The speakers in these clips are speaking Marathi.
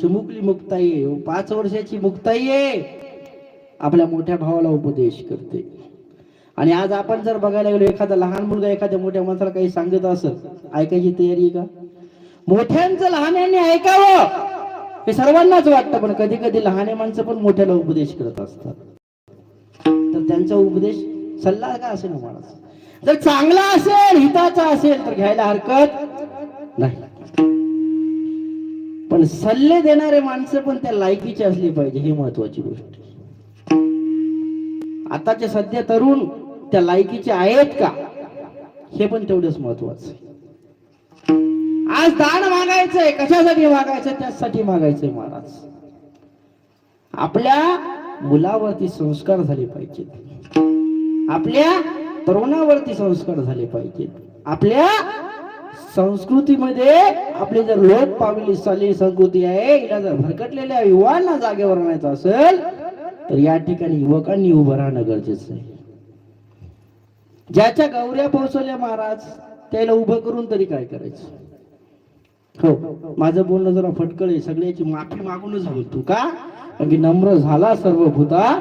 चुमुकली मुक्ताई आहे. हो, पाच वर्षाची मुक्ताई आहे. आपल्या मोठ्या भावाला उपदेश करते. आणि आज आपण जर बघायला गेलो एखादा लहान मुलगा एखाद्या मोठ्या माणसाला काही सांगत असत ऐकायची तयारी का? मोठ्यांचं लहान्यांनी ऐकावं हे सर्वांनाच वाटतं पण कधी कधी लहाने माणसं पण मोठ्याला उपदेश करत असतात. तर त्यांचा उपदेश सल्ला का असेल ना माणूस. जर चांगला असेल हिताचा असेल तर घ्यायला हरकत नाही. पण सल्ले देणारे माणसं पण त्या लायकीचे असली पाहिजे ही महत्वाची गोष्ट. आताचे सध्या तरुण त्या लायकीचे आहेत का? हे पण तेवढंच महत्वाचं आज दान मागायचंय कशासाठी मागायचं त्यासाठी मागायचंय महाराज. आपल्या मुलावरती संस्कार झाले पाहिजेत. आपल्या तरुणावरती संस्कार झाले पाहिजेत. आपल्या संस्कृतीमध्ये आपली जर लोक पावली चालली संस्कृती आहे हिला जर भरकटलेल्या युवांना जागेवर आणायचं असेल तर या ठिकाणी युवकांनी उभं राहणं गरजेचं आहे. ज्याच्या गौऱ्या पोहोचवल्या महाराज त्याला उभं करून तरी काय करायचं? हो माझं बोलणं जरा फटकळ आहे सगळ्याची माफी मागूनच बोलतो का? कारण की नम्र झाला सर्व भूता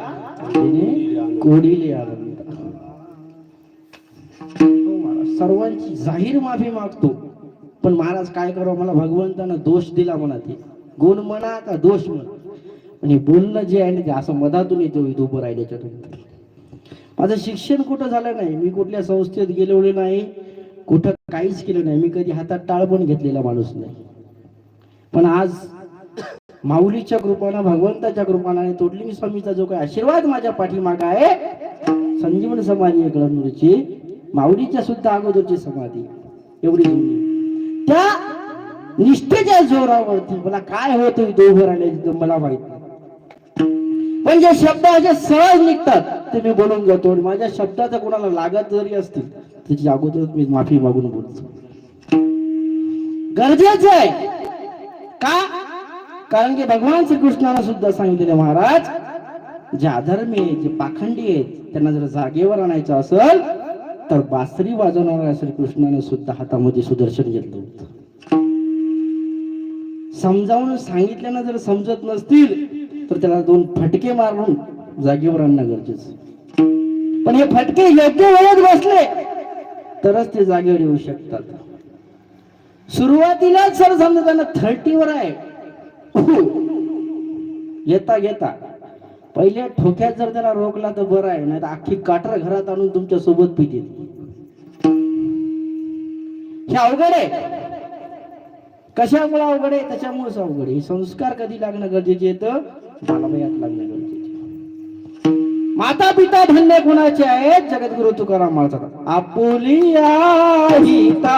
कोडीले आलं सर्वांची जाहीर माफी मागतो. पण महाराज काय करावं? मला भगवंतानं दोष दिला म्हणा ते गुण म्हणा का दोष म्हणा. आणि बोलणं जे आहे ना ते असं मधातून येतो इथं उभं राहिल्याच्या माझं शिक्षण कुठं झालं नाही? मी कुठल्या संस्थेत गेलेलो नाही. कुठं काहीच केलं नाही. मी कधी हातात टाळ पण घेतलेला माणूस नाही. पण आज माऊलीच्या कृपानं भगवंताच्या कृपानं आणि तोडलिंग स्वामीचा जो काही आशीर्वाद माझ्या पाठीमागा आहे संजीवन समाज कळमनुरीची माऊलीच्या सुद्धा अगोदरची समाधी. एवढी त्या निष्ठेच्या जोरावरती मला काय होतं दोघं उभं मला माहीत नाही. पण जे शब्द असे सहज निघतात ते मी बोलून जातो. आणि माझ्या शब्दाचा कोणाला लागत जरी असतील त्याची अगोदर मी माफी मागून बोलतो. गरजेचं आहे. का? कारण की भगवान श्रीकृष्णानं सुद्धा सांगितलेले महाराज जे अधर्मी आहेत जे पाखंडी आहेत त्यांना जर जागेवर आणायचं असेल तर बासरी वाजवणाऱ्या श्रीकृष्णाने सुद्धा हातामध्ये सुदर्शन घेतलं होतं. समजावून सांगितल्यानं जर समजत नसतील तर त्याला दोन फटके मारून जागेवर आणणं गरजेचं. पण हे फटके योग्य वेळेत बसले तरच ते जागेवर येऊ शकतात. सुरुवातीलाच सर समजा त्यांना थर्टीवर आहे. हो. येता येता. पहिल्या ठोक्यात जर त्याला रोखला तर बरं आहे नाही तर अख्खी काटर घरात आणून तुमच्यासोबत पितील. हे अवघड आहे. कशामुळे अवघड आहे? त्याच्यामुळेच अवघड आहे. संस्कार कधी लागणं गरजेचे येत बालवयात लागणं गरजेचे माता पिता धन्य कोणाचे आहेत. जगद्गुरु तुकाराम म्हणतात आपुलिया हिता